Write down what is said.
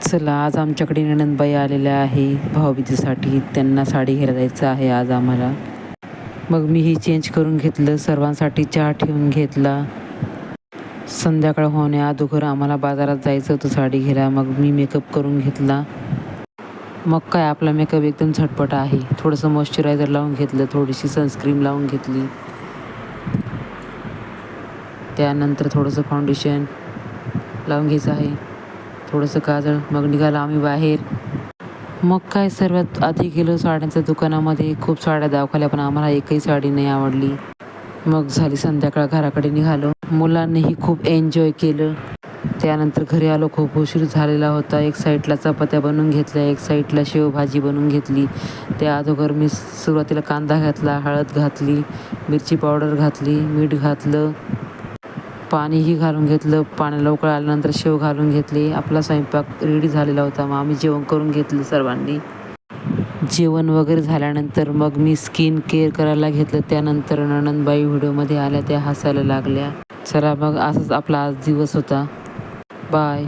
चला आज आमच्याकडे नणंदबाई आलेल्या आहे. भाऊबीजेसाठी त्यांना साडी घ्यायला जायचं आहे आज आम्हाला. मग मी ही चेंज करून घेतलं सर्वांसाठी चहा ठेवून घेतला. संध्याकाळ होण्या अगोदर आम्हाला बाजारात जायचं होतं साडी घ्यायला. मग मी मेकअप करून घेतला. मग काय आपला मेकअप एकदम झटपट आहे. थोडंसं मॉइश्चरायझर लावून घेतलं थोडीशी सनस्क्रीम लावून घेतली. त्यानंतर थोडंसं फाउंडेशन लावून घ्यायचं आहे. थोडंसं काजळ मग निघालो आम्ही बाहेर. मग काय सर्वात आधी गेलो साड्यांच्या दुकानामध्ये. खूप साड्या दाखवल्या पण आम्हाला एकही साडी नाही आवडली. मग झाली संध्याकाळ घराकडे निघालो. मुलांनीही खूप एन्जॉय केलं. त्यानंतर घरी आलो खूप उशीर झालेला होता. एक साईडला चपात्या बनवून घेतल्या एक साईडला शेवभाजी बनवून घेतली. त्या अगोदर मी सुरुवातीला कांदा घातला हळद घातली मिरची पावडर घातली मीठ घातलं. पाणीही घालून घेतलं. पाण्याला उकळ आल्यानंतर शेव घालून घेतली. आपला स्वयंपाक रेडी झालेला होता. मग आम्ही जेवण करून घेतलं सर्वांनी. जेवण वगैरे झाल्यानंतर मग मी स्किन केअर करायला घेतलं. त्यानंतर नणंदबाई व्हिडिओमध्ये आल्या त्या हसायला लागल्या. चला मग असंच आपला आज दिवस होता. बाय